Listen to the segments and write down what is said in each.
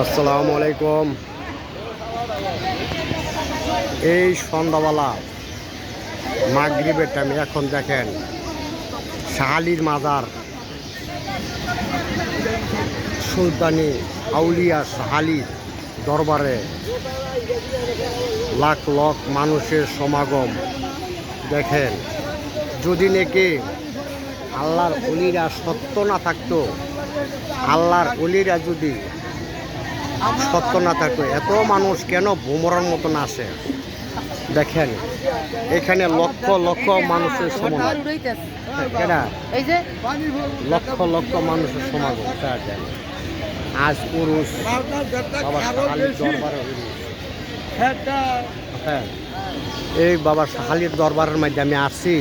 আসসালামু আলাইকুম। এই সন্ধ্যাবেলা মাগরিবের টাইমে এখন দেখেন শাহালির মাজার। সুলতানি আউলিয়া শাহালির দরবারে লাখ লাখ মানুষের সমাগম। দেখেন, যদি নাকি আল্লাহর অলিরা সত্য না থাকতো, আল্লাহর অলিরা যদি সত্য না থাকতো এত মানুষ কেন ভোমরার মতন আসে দেখেন, এখানে লক্ষ লক্ষ মানুষের সমাগম লক্ষ লক্ষ মানুষের সমাগম। আজ পুরুষ। হ্যাঁ এই বাবা শাহালির দরবারের মধ্যে আমি আসছি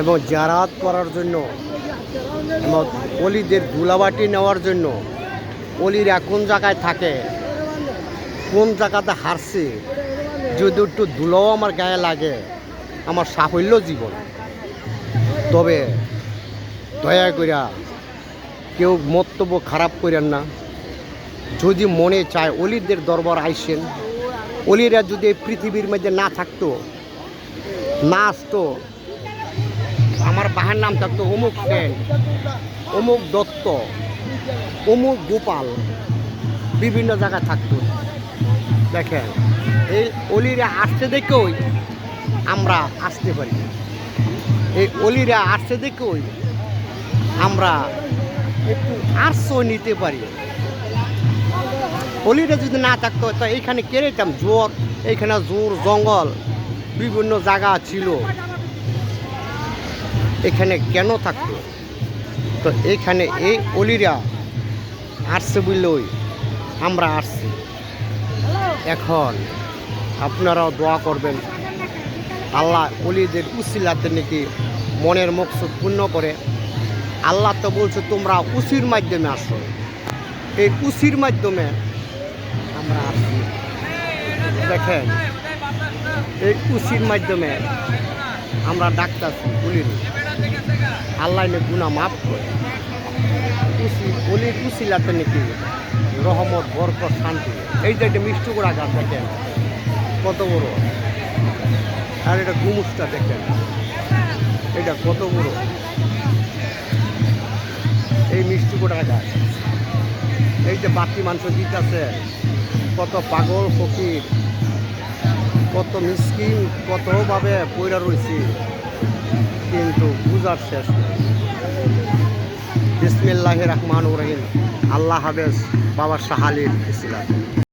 এবং জারাত করার জন্য, এবং অলিদের ধুলাবাটি নেওয়ার জন্য অলিরা কোন জায়গায় থাকে, কোন জায়গাতে হারছে, যদি একটু ধুলোও আমার গায়ে লাগে, আমার সাফল্য জীবন। তবে দয়া করিয়া কেউ মন্তব্য খারাপ করেন না। যদি মনে চায় অলিদের দরবার আইসেন, অলিরা যদি এই পৃথিবীর মধ্যে না থাকতো, না আসতো, আমার বাহার নাম থাকতো অমুক সেন, অমুক দত্ত অমুক গোপাল বিভিন্ন জায়গায় থাকতো। দেখেন, এই অলিরা আসতে দেখেই আমরা আসতে পারি। এই অলিরা আসতে দেখেই আমরা একটু আশ্রয় নিতে পারি। অলিরা যদি না থাকতো, তো এইখানে কেড়েতাম জোর এইখানে জোর জঙ্গল, বিভিন্ন জায়গা ছিল। এখানে কেন থাকতো? তো এইখানে এই অলিরা আসছে বললেই আমরা আসছি। এখন আপনারাও দোয়া করবেন। আল্লাহ অলিদের উসিলাতে নাকি মনের মকসুদ পূর্ণ করে। আল্লাহ তো বলছে, তোমরা উসির মাধ্যমে আসো। এই উসির মাধ্যমে আমরা আসছি। দেখেন, এই উসির মাধ্যমে আমরা ডাক্তার বলির আল্লাহ গুণা মাফ করে। অলির উসিলাতে নাকি? রহমত, বরকত, শান্তি। এই যে একটা মিষ্টি গোড়া গাছ দেখেন, কত বড়। আর এটা গুমুসটা দেখেন। এটা কত বড়। এই মিষ্টি গোড়া গাছ। এই যে বাকি মাংস দিতেছে, কত পাগল, ফকির, কত মিসকিন কতভাবে পয়রা রয়েছে কিন্তু বুঝার শেষ নেই। বিসমিল্লাহ রহমান রহিম। আল্লাহ হাফেজ বাবা শাহালির ইসলাম।